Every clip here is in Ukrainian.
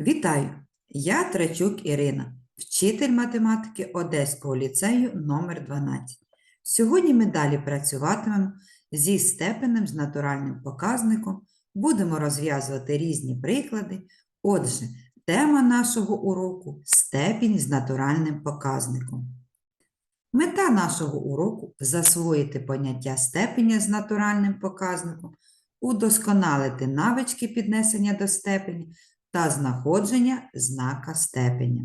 Вітаю! Я Трачук Ірина, вчитель математики Одеського ліцею номер 12. Сьогодні ми далі працюватимемо зі степенем з натуральним показником, будемо розв'язувати різні приклади. Отже, тема нашого уроку степінь з натуральним показником. Мета нашого уроку засвоїти поняття степеня з натуральним показником, удосконалити навички піднесення до степені та знаходження знака степеня.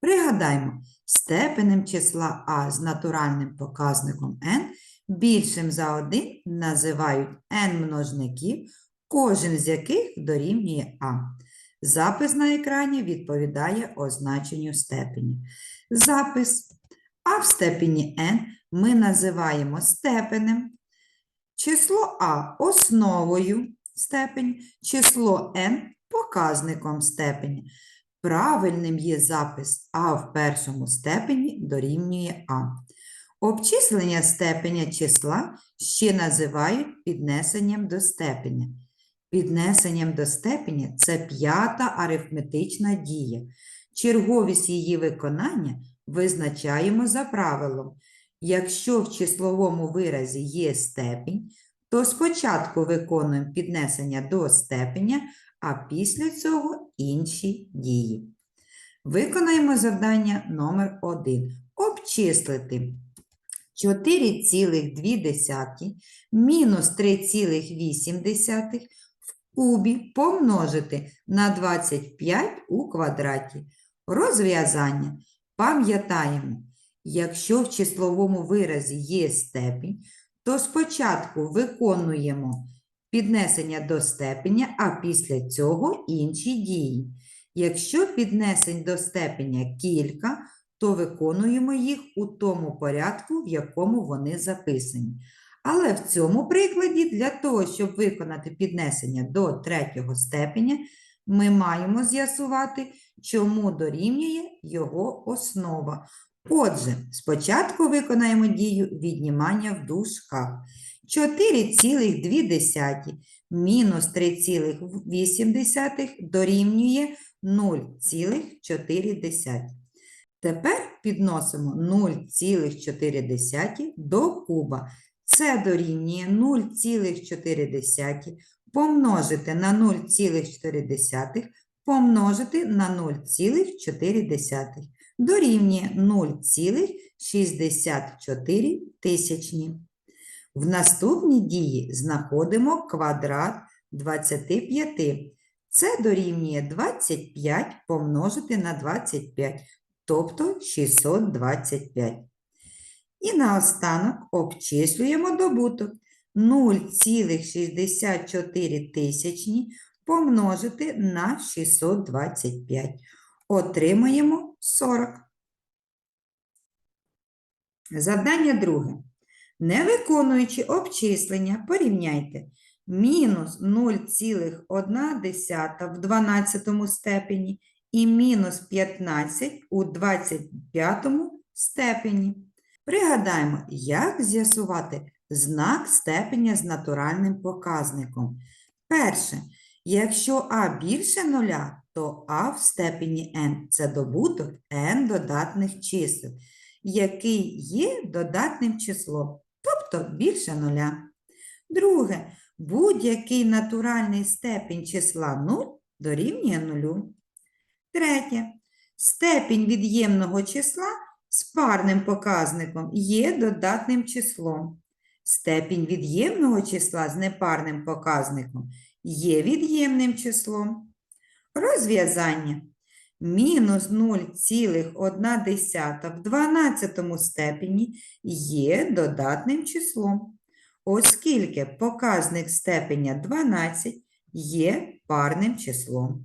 Пригадаймо, степенем числа а з натуральним показником n більшим за 1 називають n множників, кожен з яких дорівнює а. Запис на екрані відповідає означенню степені. Запис а в степені n ми називаємо степенем, число а основою степень, число n показником степені. Правильним є запис А в першому степені дорівнює А. Обчислення степеня числа ще називають піднесенням до степеня. Піднесенням до степеня – це п'ята арифметична дія. Черговість її виконання визначаємо за правилом. Якщо в числовому виразі є степінь, то спочатку виконуємо піднесення до степеня, а після цього інші дії. Виконаємо завдання номер 1. Обчислити 4,2 мінус 3,8 в кубі помножити на 25 у квадраті. Розв'язання. Пам'ятаємо, якщо в числовому виразі є степінь, то спочатку виконуємо піднесення до степеня, а після цього інші дії. Якщо піднесень до степеня кілька, то виконуємо їх у тому порядку, в якому вони записані. Але в цьому прикладі для того, щоб виконати піднесення до третього степеня, ми маємо з'ясувати, чому дорівнює його основа. Отже, спочатку виконаємо дію віднімання в дужках. 4,2 мінус 3,8 дорівнює 0,4. Тепер підносимо 0,4 до куба. Це дорівнює 0,4 помножити на 0,4 помножити на 0,4 дорівнює 0,64 тисячні. В наступній дії знаходимо квадрат 25. Це дорівнює 25 помножити на 25, тобто 625. І наостанок обчислюємо добуток 0,64 тисячні помножити на 625. Отримаємо 40. Завдання друге. Не виконуючи обчислення, порівняйте мінус 0,1 в 12 степені і мінус 15 у 25 степені. Пригадаємо, як з'ясувати знак степеня з натуральним показником. Перше, якщо а більше нуля, то а в степені n – це добуток n додатних чисел, який є додатним числом тобто більше нуля. Друге, будь-який натуральний степінь числа 0 дорівнює нулю. Третє, степінь від'ємного числа з парним показником є додатним числом. Степінь від'ємного числа з непарним показником є від'ємним числом. Розв'язання. Мінус 0,1 в 12 степені є додатним числом, оскільки показник степеня 12 є парним числом.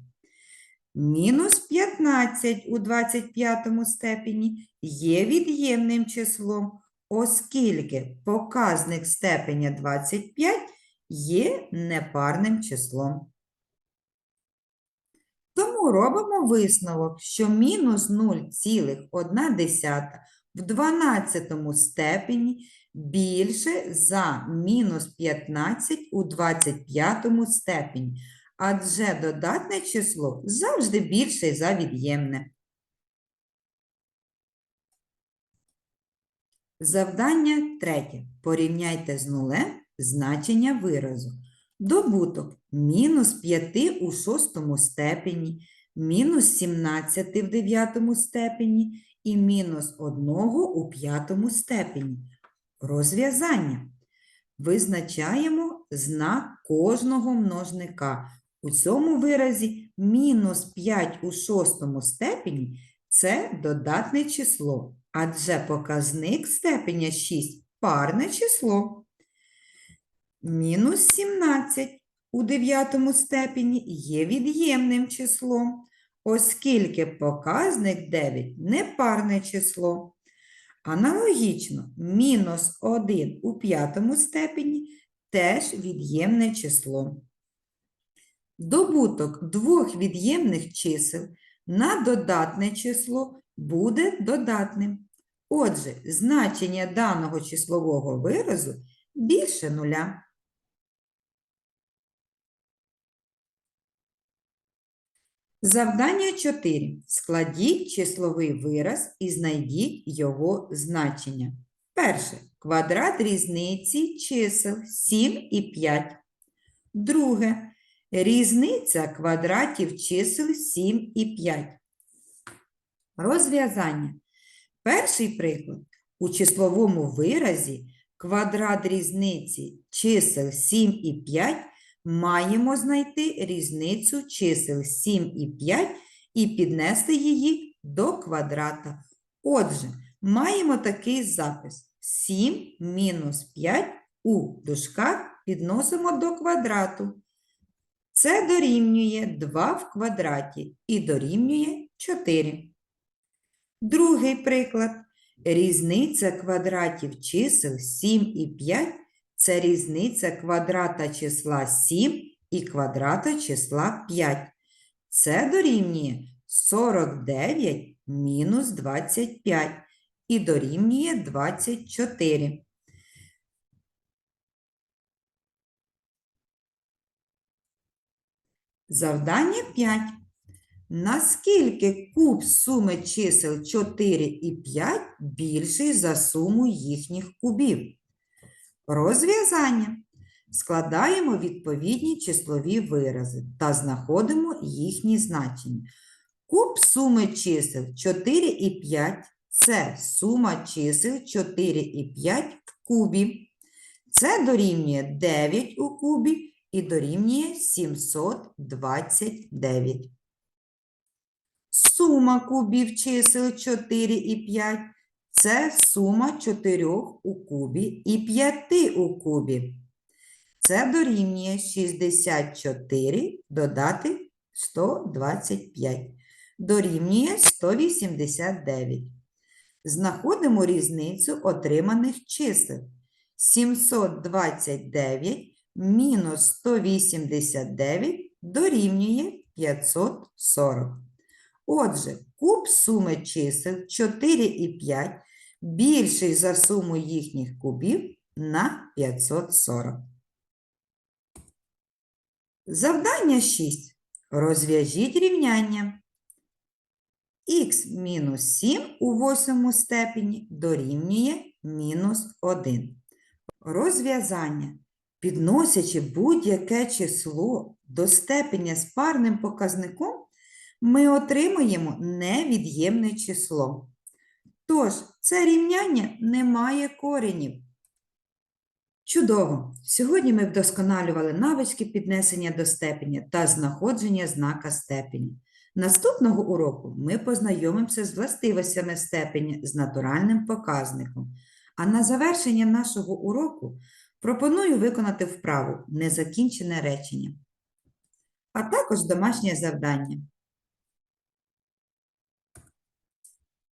Мінус 15 у 25 степені є від'ємним числом, оскільки показник степеня 25 є непарним числом. Робимо висновок, що мінус 0,1 в 12 степені більше за мінус 15 у 25 степені, адже додатне число завжди більше за від'ємне. Завдання третє. Порівняйте з нулем значення виразу. Добуток мінус 5 у шостому степені, мінус 17 в дев'ятому степені і мінус 1 у п'ятому степені. Розв'язання. Визначаємо знак кожного множника. У цьому виразі мінус 5 у шостому степені це додатне число, адже показник степеня 6 парне число. Мінус 17 у дев'ятому степені є від'ємним числом, оскільки показник 9 непарне число. Аналогічно, мінус 1 у п'ятому степені теж від'ємне число. Добуток двох від'ємних чисел на додатне число буде додатним. Отже, значення даного числового виразу більше нуля. Завдання 4. Складіть числовий вираз і знайдіть його значення. Перше. Квадрат різниці чисел 7 і 5. Друге. Різниця квадратів чисел 7 і 5. Розв'язання. Перший приклад. У числовому виразі квадрат різниці чисел 7 і 5 маємо знайти різницю чисел 7 і 5 і піднести її до квадрата. Отже, маємо такий запис. 7 мінус 5 у дужках підносимо до квадрату. Це дорівнює 2 в квадраті і дорівнює 4. Другий приклад. Різниця квадратів чисел 7 і 5 це різниця квадрата числа 7 і квадрата числа 5. Це дорівнює 49 мінус 25 і дорівнює 24. Завдання 5. Наскільки куб суми чисел 4 і 5 більший за суму їхніх кубів? Розв'язання. Складаємо відповідні числові вирази та знаходимо їхні значення. Куб суми чисел 4 і 5 це сума чисел 4 і 5 в кубі. Це дорівнює 9 у кубі і дорівнює 729. Сума кубів чисел 4 і 5 це сума 4 у кубі і 5 у кубі. Це дорівнює 64 додати 125. Дорівнює 189. Знаходимо різницю отриманих чисел. 729 мінус 189 дорівнює 540. Отже, куб суми чисел 4 і 5 більший за суму їхніх кубів на 540. Завдання 6. Розв'яжіть рівняння. Х мінус 7 у восьмому степені дорівнює мінус 1. Розв'язання. Підносячи будь-яке число до степеня з парним показником, ми отримуємо невід'ємне число. Тож, це рівняння не має коренів. Чудово! Сьогодні ми вдосконалювали навички піднесення до степеня та знаходження знака степені. Наступного уроку ми познайомимося з властивостями степеня з натуральним показником. А на завершення нашого уроку пропоную виконати вправу незакінчене речення, а також домашнє завдання.